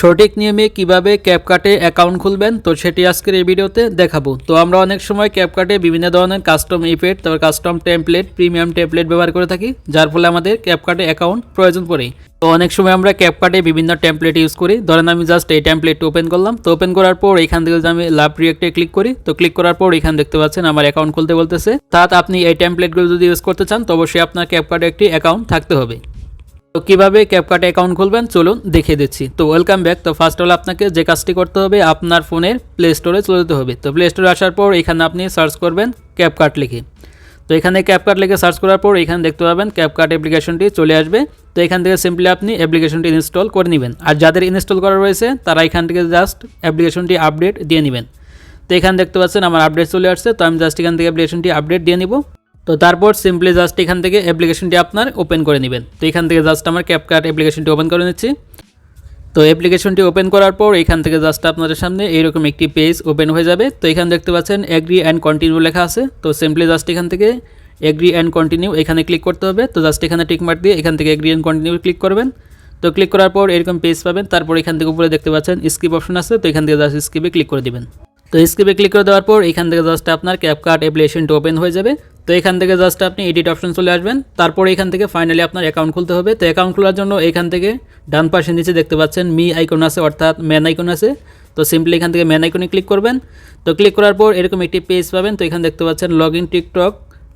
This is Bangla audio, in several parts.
সঠিক নিয়মে কীভাবে ক্যাপকাটে অ্যাকাউন্ট খুলবেন? তো সেটি আজকের এই ভিডিওতে দেখাবো। তো আমরা অনেক সময় ক্যাপকাটে বিভিন্ন ধরনের কাস্টম ইফেক্ট তারপর কাস্টম টেমপ্লেট প্রিমিয়াম টেমপ্লেট ব্যবহার করে থাকি, যার ফলে আমাদের ক্যাপকাটে অ্যাকাউন্ট প্রয়োজন পড়ে। তো অনেক সময় আমরা ক্যাপকাটে বিভিন্ন টেমপ্লেট ইউজ করি। ধরেন আমি জাস্ট এই টেমপ্লেটটি ওপেন করলাম। তো ওপেন করার পর এখান থেকে আমি লাভ রিয়েক্টে ক্লিক করি। তো ক্লিক করার পর এখানে দেখতে পাচ্ছেন আমার অ্যাকাউন্ট খুলতে বলতেছে। তাত আপনি এই টেমপ্লেটগুলো যদি ইউজ করতে চান, তো অবশ্যই আপনার ক্যাপকাটে একটি অ্যাকাউন্ট থাকতে হবে। তো কীভাবে ক্যাপকাট অ্যাকাউন্ট খুলবেন? চলুন দেখিয়ে দিচ্ছি। তো ওয়েলকাম ব্যাক তো ফার্স্ট হল আপনাকে যে কাজটি করতে হবে, আপনার ফোনের প্লে স্টোরে চলে যেতে হবে। তো প্লে স্টোরে আসার পর এখানে আপনি সার্চ করবেন ক্যাপকাট লিখে। তো এখানে ক্যাপকাট লিখে সার্চ করার পর এখানে দেখতে পাবেন ক্যাপকাট অ্যাপ্লিকেশনটি চলে আসবে। তো এখান থেকে সিম্পলি আপনি অ্যাপ্লিকেশনটি ইনস্টল করে নেবেন। আর যাদের ইনস্টল করা রয়েছে, তারা এখান থেকে জাস্ট অ্যাপ্লিকেশনটি আপডেট দিয়ে নেবেন। তো এখানে দেখতে পাচ্ছেন আমার আপডেট চলে আসছে। তো আমি জাস্ট এখান থেকে অ্যাপ্লিকেশনটি আপডেট দিয়ে নিব। তো তারপর সিম্পলি জাস্ট এখান থেকে অ্যাপ্লিকেশনটি আপনার ওপেন করে নেবেন। তো এখান থেকে জাস্ট আমার ক্যাপকাট অ্যাপ্লিকেশনটি ওপেন করে নিচ্ছি। তো অ্যাপ্লিকেশনটি ওপেন করার পর এখান থেকে জাস্ট আপনাদের সামনে এইরকম একটি পেজ ওপেন হয়ে যাবে। তো এখানে দেখতে পাচ্ছেন এগ্রি অ্যান্ড কন্টিনিউ লেখা আছে। তো সিম্পলি জাস্ট এখান থেকে এগ্রি অ্যান্ড কন্টিনিউ এখানে ক্লিক করতে হবে। তো জাস্ট এখানে টিক মার্ক দিয়ে এখান থেকে এগ্রি অ্যান্ড কন্টিনিউ ক্লিক করবেন। তো ক্লিক করার পর এরকম পেজ পাবেন। তারপর এখান থেকে উপরে দেখতে পাচ্ছেন স্কিপ অপশন আছে। তো এখান থেকে জাস্ট স্কিপে ক্লিক করে দিবেন। তো স্কিপে ক্লিক করে দেওয়ার পর এখান থেকে জাস্ট আপনার ক্যাপকার্ট অ্যাপ্লিকেশনটি ওপেন হয়ে যাবে। তো এখান থেকে জাস্ট আপনি এডিট অপশন চলে আসবেন। তারপর এখান থেকে ফাইনালি আপনার অ্যাকাউন্ট খুলতে হবে। তো অ্যাকাউন্ট খোলার জন্য এখান থেকে ডান পাশে নিচে দেখতে পাচ্ছেন মি আইকন আছে, অর্থাৎ ম্যান আইকন আছে। তো সিম্পলি এখান থেকে ম্যান আইকনে ক্লিক করবেন। তো ক্লিক করার পর এরকম একটি পেজ পাবেন। তো এখানে দেখতে পাচ্ছেন log in TikTok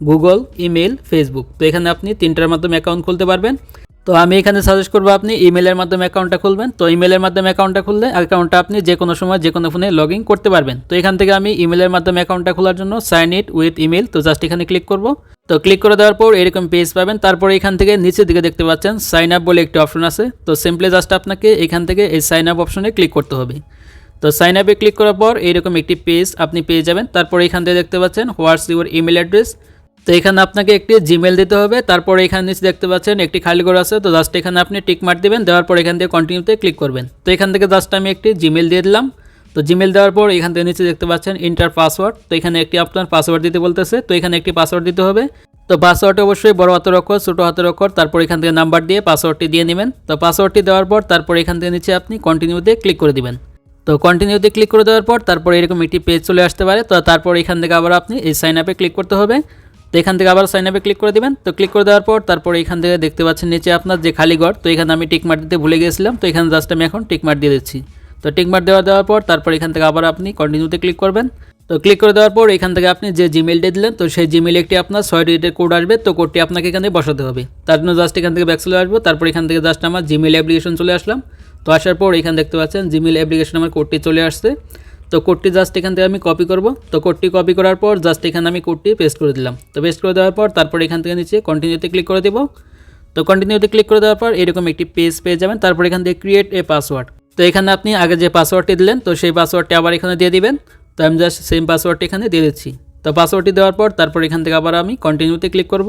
Google email Facebook তো এখানে আপনি তিনটার মাধ্যমে অ্যাকাউন্ট খুলতে পারবেন। তো আমি এখানে সাজেস্ট করব আপনি ইমেলের মাধ্যমে অ্যাকাউন্টটা খুলবেন। তো ইমেলের মাধ্যমে অ্যাকাউন্টটা খুললে অ্যাকাউন্টটা আপনি যে কোনো সময় যে কোনো ফোনে লগ করতে পারবেন। তো এখান থেকে আমি ইমেলের মাধ্যমে অ্যাকাউন্টটা খোলার জন্য সাইন ইট উইথ ইমেল তো জাস্ট এখানে ক্লিক করব। তো ক্লিক করে দেওয়ার পর এরকম পেজ পাবেন। তারপর এখান থেকে নিচের দিকে দেখতে পাচ্ছেন সাইন আপ বলে একটি অপশন আছে। তো সিম্পলি জাস্ট আপনাকে এখান থেকে এই সাইন আপ অপশনে ক্লিক করতে হবে। তো সাইন আপে ক্লিক করার পর এরকম একটি পেজ আপনি পেয়ে যাবেন। তারপর এখান থেকে দেখতে পাচ্ছেন হোয়াটস ইউর ইমেল অ্যাড্রেস তো এখানে আপনাকে একটি জিমেল দিতে হবে, তারপর এখানে নিচে দেখতে পাচ্ছেন একটি খালি ঘর আছে, তো জাস্ট এখানে আপনি টিক মার দেবেন, দেওয়ার পর এখান থেকে কন্টিনিউতে ক্লিক করবেন। তো এখান থেকে জাস্ট আমি একটি জিমেল দিয়ে দিলাম। তো জিমেল দেওয়ার পর এখান থেকে নিচে দেখতে পাচ্ছেন ইন্টার পাসওয়ার্ড তো এখানে একটি আপনার পাসওয়ার্ড দিতে বলতেছে, তো এখানে একটি পাসওয়ার্ড দিতে হবে। তো পাসওয়ার্ডে অবশ্যই বড় হাতের অক্ষর, ছোটো হাতের অক্ষর, তারপর এখান থেকে নাম্বার দিয়ে পাসওয়ার্ডটি দিয়ে নেবেন। তো পাসওয়ার্ডটি দেওয়ার পর তারপর এখান থেকে নিচে আপনি কন্টিনিউতে ক্লিক করে দিবেন। তো কন্টিনিউতে ক্লিক করে দেওয়ার পর তারপর এরকম একটি পেজ চলে আসতে পারে, তো তারপর এখান থেকে আবার আপনি এই সাইন আপে ক্লিক করতে হবে। তো এখান থেকে আবার সাইন আপে ক্লিক করে দিবেন। তো ক্লিক করে দেওয়ার পর তারপর এখান থেকে দেখতে পাচ্ছেন নিচে আপনার যে খালি ঘর, তো এখানে আমি টিকমার দিতে ভুলে গিয়েছিলাম তো এখানে জাস্ট আমি এখন টিকমার দিয়ে দিচ্ছি। তো টিকমার দেওয়া দেওয়ার পর তারপর এখান থেকে আবার আপনি কন্টিনিউতে ক্লিক করবেন। তো ক্লিক করে দেওয়ার পর এখান থেকে আপনি যে জিমেলটা দিলেন, তো সেই জিমেল একটি আপনার ছয় ডিজিটের কোড আসবে। তো কোডটি আপনাকে এখানে বসাতে হবে। তার জন্য জাস্ট এখান থেকে ব্যাক চলে আসব। তারপর এখান থেকে জাস্ট আমার জিমেল অ্যাপ্লিকেশন চলে আসলাম। তো আসার পর এখানে দেখতে পাচ্ছেন জিমেল অ্যাপ্লিকেশন আমার কোডটি চলে আসছে। তো কোডটি জাস্ট এখান থেকে আমি কপি করব। তো কোডটি কপি করার পর জাস্ট এখানে আমি কোডটি পেস্ট করে দিলাম। তো পেস্ট করে দেওয়ার পর তারপর এখান থেকে নিচে কন্টিনিউতে ক্লিক করে দেবো। তো কন্টিনিউতে ক্লিক করে দেওয়ার পর এরকম একটি পেজ পেয়ে যাবেন। তারপর এখান থেকে ক্রিয়েট এ পাসওয়ার্ড তো এখানে আপনি আগে যে পাসওয়ার্ডটি দিলেন, তো সেই পাসওয়ার্ডটি আবার এখানে দিয়ে দিবেন। তো আমি জাস্ট সেম পাসওয়ার্ডটি এখানে দিয়ে দিচ্ছি। তো পাসওয়ার্ডটি দেওয়ার পর তারপর এখান থেকে আবার আমি কন্টিনিউতে ক্লিক করব।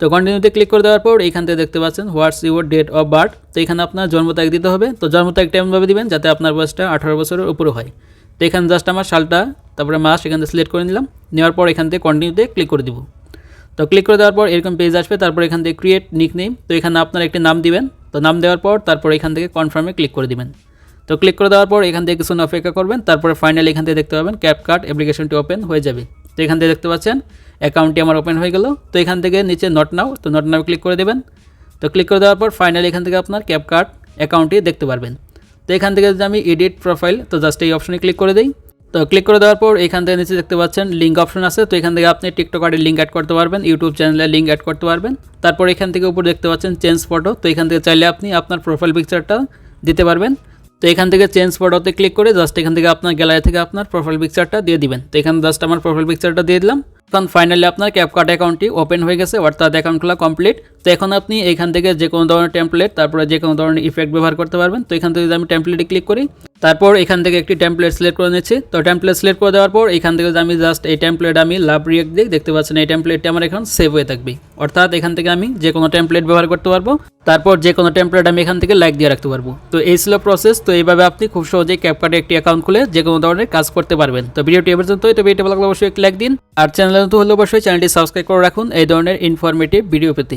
তো কন্টিনিউতে ক্লিক করে দেওয়ার পর এখান থেকে দেখতে পাচ্ছেন what's your date of birth তো এখানে আপনার জন্ম তারিখ দিতে হবে। তো জন্ম তারিখটা এমনভাবে দিবেন যাতে আপনার বয়সটা আঠারো বছরের উপরে হয়। তো এখানে জাস্ট আমার সালটা, তারপরে মাস, এখান থেকে সিলেক্ট করে নিলাম। নেওয়ার পর এখান থেকে কন্টিনিউতে ক্লিক করে দিব। তো ক্লিক করে দেওয়ার পর এরকম পেজ আসবে, তারপর এখান থেকে ক্রিয়েট নিক নেম তো এখানে আপনার একটি নাম দিবেন। তো নাম দেওয়ার পর তারপর এখান থেকে কনফার্মে ক্লিক করে দিবেন। তো ক্লিক করে দেওয়ার পর এখান থেকে কিছুক্ষণ অপেক্ষা করবেন। তারপরে ফাইনালি এখান থেকে দেখতে পাবেন ক্যাপকার্ট অ্যাপ্লিকেশনটি ওপেন হয়ে যাবে। তো এখান থেকে দেখতে পাচ্ছেন অ্যাকাউন্টটি আমার ওপেন হয়ে গেল। তো এখান থেকে নিচে নট নাও তো নট নাও ক্লিক করে দেবেন। তো ক্লিক করে দেওয়ার পর ফাইনালি এখান থেকে আপনার ক্যাপকার্ট অ্যাকাউন্টটি দেখতে পারবেন। তো এখান থেকে যদি আমি এডিট প্রোফাইল তো জাস্ট এই অপশনে ক্লিক করে দিই। তো ক্লিক করে দেওয়ার পর এখান থেকে নিচে দেখতে পাচ্ছেন লিঙ্ক অপশন আছে। তো এখান থেকে আপনি টিকটক আইডির লিঙ্ক অ্যাড করতে পারবেন ইউটিউব চ্যানেলের লিঙ্ক অ্যাড করতে পারবেন। তারপর এখান থেকে উপর দেখতে পাচ্ছেন চেঞ্জ ফটো তো এখান থেকে চাইলে আপনি আপনার প্রোফাইল পিকচারটা দিতে পারবেন। তো এখান থেকে চেঞ্জ ফটোতে ক্লিক করে জাস্ট এখান থেকে আপনার গ্যালারি থেকে আপনার প্রোফাইল পিকচারটা দিয়ে দিবেন। তো এখানে জাস্ট আমার প্রোফাইল পিকচারটা দিয়ে দিলাম। তখন ফাইনালি আপনার ক্যাপকার্ট অ্যাকাউন্টটি ওপেন হয়ে গেছে অর্থাৎ অ্যাকাউন্ট খোলা কমপ্লিট তো এখন আপনি এখান থেকে যে কোনো ধরনের টেমপ্লেট তারপরে যে কোনো ধরনের ইফেক্ট ব্যবহার করতে পারবেন। তো এখান থেকে যদি আমি টেমপ্লেটে ক্লিক করি তারপর এখান থেকে একটি টেমপ্লেট সিলেক্ট করে নিচ্ছি। তো টেমপ্লেট সিলেক্ট করে দেওয়ার পর এখান থেকে আমি জাস্ট এই টেমপ্লেট আমি লাভ রিয়েক্ট দিই দেখতে পাচ্ছেন এই টেমপ্লেটটি আমার এখন সেভ হয়ে থাকবে। অর্থাৎ এখান থেকে আমি যে কোনো টেমপ্লেট ব্যবহার করতে পারব, তারপর যে কোনো টেমপ্লেট আমি এখান থেকে লাইক দিয়ে রাখতে পারব। তো এই ছিল প্রসেস তো এইভাবে আপনি খুব সহজেই ক্যাপকার্টে একটি অ্যাকাউন্ট খুলে যে কোনো ধরনের কাজ করতে পারবেন। তো ভিডিওটি এ পর্যন্তই তো ভিডিওটি ভালো লাগলে অবশ্যই একটি লাইক দিন। আর চ্যানেলে তো হলে অবশ্যই চ্যানেলটি সাবস্ক্রাইব করে রাখুন। এই ধরনের ইনফরমেটিভ ভিডিও পেতে।